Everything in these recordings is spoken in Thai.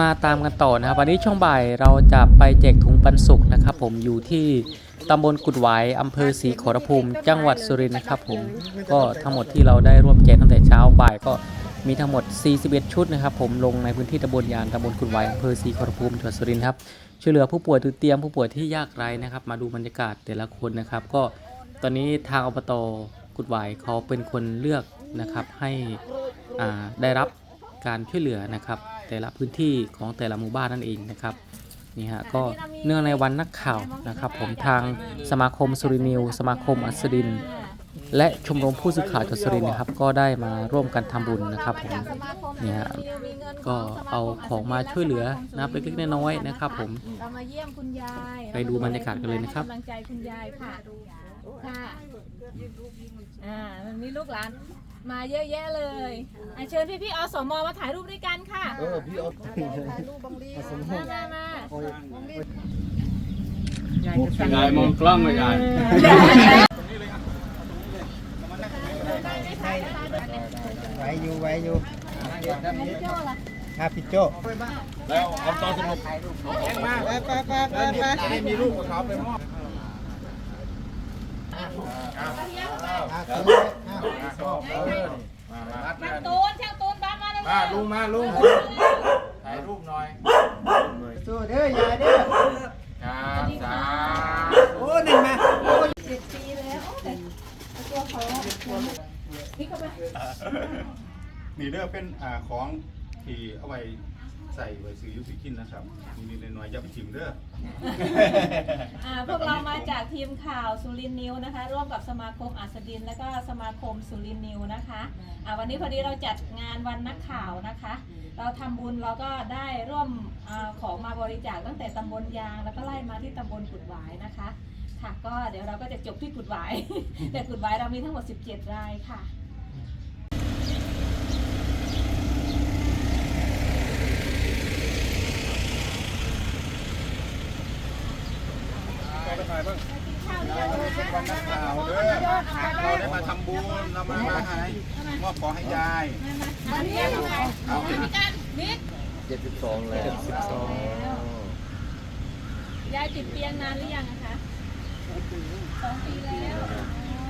มาตามกันต่อนะครับวันนี้ช่วงบ่ายเราจะไปแจกถุงปันสุกนะครับ ผมอยู่ที่ตำบลกุดหวายอำเภอศรีขอรภูมิ จังหวัดสุรินทร์นะครับ ผมก็ทั้งหมดที่เราได้ร่วมแจกตั้งแต่เช้าบ่ายก็มีทั้งหมด 41 ชุดนะครับ ผมลงในพื้นที่ตำบลยานตำบลกุดหวายอำเภอศรีขอรภูมิจังหวัดสุรินทร์ครับช่วยเหลือผู้ป่วยติดเตียงผู้ป่วยที่ยากไร้นะครับ มาดูบรรยากาศแต่ละคนนะครับ ก็ตอนนี้ทางอบตกุดหวายเขาเป็นคนเลือกนะครับให้ได้รับการช่วยเหลือนะครับ แต่ละพื้นที่ของแต่ละหมู่บ้านนั่นเองนะครับนี่ฮะก็เนื่องในวันนักข่าวนะครับ ผมทางสมาคมสุรินิว สมาคมอัสดิน และชมรมผู้สื่อข่าวจังหวัดสุรินทร์นะครับ ก็ได้มาร่วมกันทำบุญนะครับผมเนี่ยฮะก็เอาของมาช่วยเหลือนะครับเล็กๆน้อยๆนะครับ ผมเรามาเยี่ยมคุณยายไปดูบรรยากาศกันเลยนะครับให้กำลังใจคุณยายค่ะ ค่ะอ่ามันมีลูกหลานมาเยอะแยะเลยอะเชิญพี่พี่ๆอสมมาถ่ายรูปด้วยกันค่ะ เออพี่เอามามามา ยายมองกล้องเลยยายไว้อยู่ไว้อยู่พี่โจ้ล่ะครับพี่โจแล้วเอาตอนสรุปไปไปไปไปไปจะได้มีรูปกับเขาไปมอบ ช่างตูนช่างตูนบ้านมาเลยมาลุงมาลุงถ่ายรูปหน่อยสู้เด้อยายเด้อครับสาโอ้หนึ่งมาสิบปีแล้วแต่ตัวเขานี่เข้าไปนี่เด้อเป็นอ่าของ ที่เอาไว้ใส่ไว้ซื้อยุสิกินนะครับนี่ๆหน่อยๆอย่าไปชิมเด้อ อ่าพวกเรามาจากทีมข่าวสุรินทร์นิวนะคะ ร่วมกับสมาคมอัสดิน และก็สมาคมสุรินทร์นิวนะคะอ่าวันนี้พอดีเราจัดงานวันนักข่าวนะคะ เราทำบุญเราก็ได้ร่วมอาของมาบริจาคตั้งแต่ตำบลยาง แล้วก็ไล่มาที่ตำบลกุดหวายนะคะ ค่ะก็เดี๋ยวเราก็จะจบที่กุดหวาย แต่กุดหวายเรามีทั้งหมด 17 รายค่ะ วันนักข่าวเด้อเราได้มาทำบุญเรามามาให้มอบของให้ยายมาเรียกไงเอาพี่กันนิดเจ็ดสิบสองแล้วยายติดเตียงนานหรือยังอะคะสองปีแล้วอ๋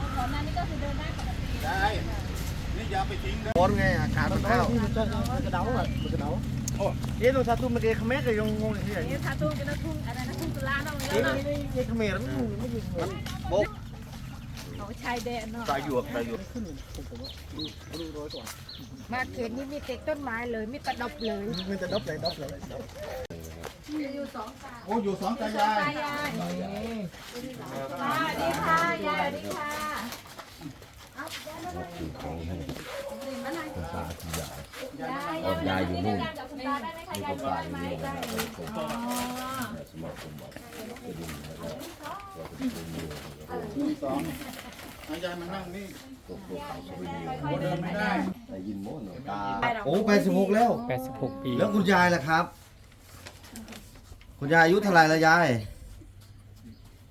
อก่อนหน้านี้ก็คือเดินได้ปกติยายนี่อย่าไปทิ้งเด้อร้อนไงอากาศมันเข้ากระเดาอะกระเดา โอ้เดี๋ยวสาธุมันเกยขมิ้นก็ยังงงอย่างนี้นี่ทาตุ้งเป็นทุ่งอะไรนะทุ่งตุลาเนาะเดี๋ยวเนาะนี่นี่ขมิ้นมันไม่อยู่มันโบกเขาชายแดนเนาะตายหยวกตายหยวกมาเขตนี้มีแต่ต้นไม้เลยมีแตะดบเลยมันจะดบเลยดบเลยดบโอ้อยู่สองตายายตายายสวัสดีค่ะยายสวัสดีค่ะยายยายอยู่นู่นกับคุณตา ได้ไหมคะยายอยู่ได้ไหมได้อ๋อสองให้ยายมานั่งนี่โอ้เดินไม่ได้โอ้แปดสิบหกแล้ว86ปี แล้วคุณยายล่ะครับ คุณยายอายุเท่าไหร่ละยาย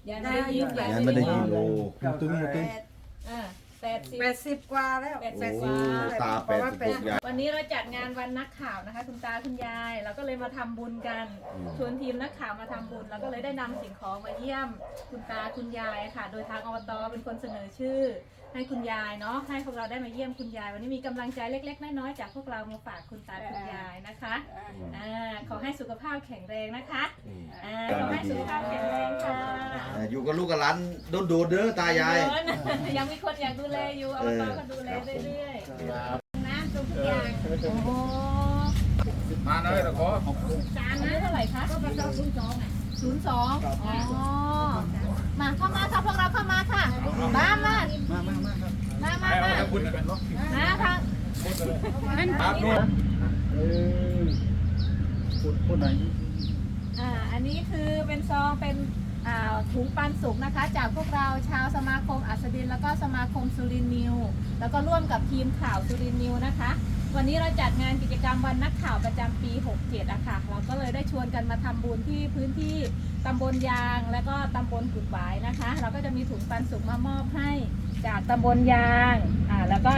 ยายได้ยินยายไม่ได้ยินโอ้ตึ้งตึ้งอ่าแป ดสิบ แปดสิบกว่าแล้ว แปดโอ้สิบกว่าตาแปดสิบหกยาย วันนี้เราจัดงานวันนักข่าวนะคะ คุณตาคุณยาย เราก็เลยมาทำบุญกันชวนทีมนักข่าวมาทำบุญเราก็เลยได้นำสิ่งของมาเยี่ยม คุณตาคุณยายค่ะ โดยทางอบตเป็นคนเสนอชื่อ ให้คุณยายเนาะให้พวกเราได้มาเยี่ยมคุณยาย วันนี้มีกำลังใจเล็ก ๆ น้อยๆจากพวกเรามาฝากคุณตาคุณยายนะคะอ่าขอให้สุขภาพแข็งแรงนะคะอ่าขอให้สุขภาพแข็งแรงค่ะอ่าอยู่กับลูกกับหลานโดนดูเด้อตายายเดี๋วนะยังมีคนอยากดูแลอยู่อบตก็ดูแลเรื่อยๆน้ำทุกอย่างโอ้โหมาเลยตะขอจานนี้เท่าไหร่คะก็เป็นศูนย์สองศูนย์สองอ๋อ มาให้เอามาตะคุณกันมาทางครับนู่นเออพูดพูดหน่อยอ่าอันนี้คือเป็นซองเป็นอ่าถุงปันสุกนะคะ จากพวกเราชาวสมาคมอัสดิน แล้วก็สมาคมสุรินนิว แล้วก็ร่วมกับทีมข่าวสุรินนิวนะคะ วันนี้เราจัดงานกิจกรรมวันนักข่าวประจำปี 67อะค่ะ เราก็เลยได้ชวนกันมาทำบุญที่พื้นที่ตำบลยาง และก็ตำบลกุดหวายนะคะ เราก็จะมีถุงปันสุกมามอบให้ จากตำบลยางอ่าแล้วก็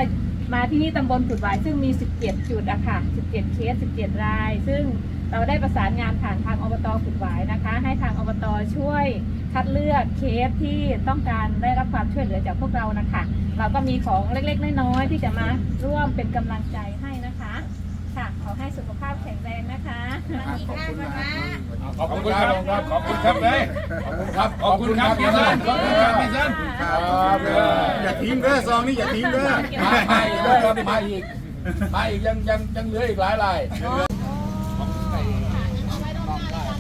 มาที่นี่ตำบลกุดหวายซึ่งมี 17 จุดอะค่ะ17 เคส 17 ราย ซึ่งเราได้ประสานงานผ่านทางอบตขุดหวายนะคะ ให้ทางอบตช่วยคัดเลือกเคสที่ต้องการได้รับความช่วยเหลือจากพวกเรานะคะ เราก็มีของเล็กๆ น้อยๆที่จะมาร่วมเป็นกำลังใจให้นะคะ ค่ะ ขอให้สุขภาพแข็งแรงนะคะ ขอบคุณครับขอบคุณครับเลยขอบคุณครับขอบคุณครับพี่เซนขอบคุณครับพี่เซน ครับเอออย่าทิ้งเด้อซองนี้อย่าทิ้งเด้อมามาอีกครับมาอีกมาอีกยังยังยังเหลืออีกหลายลาย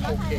โอเค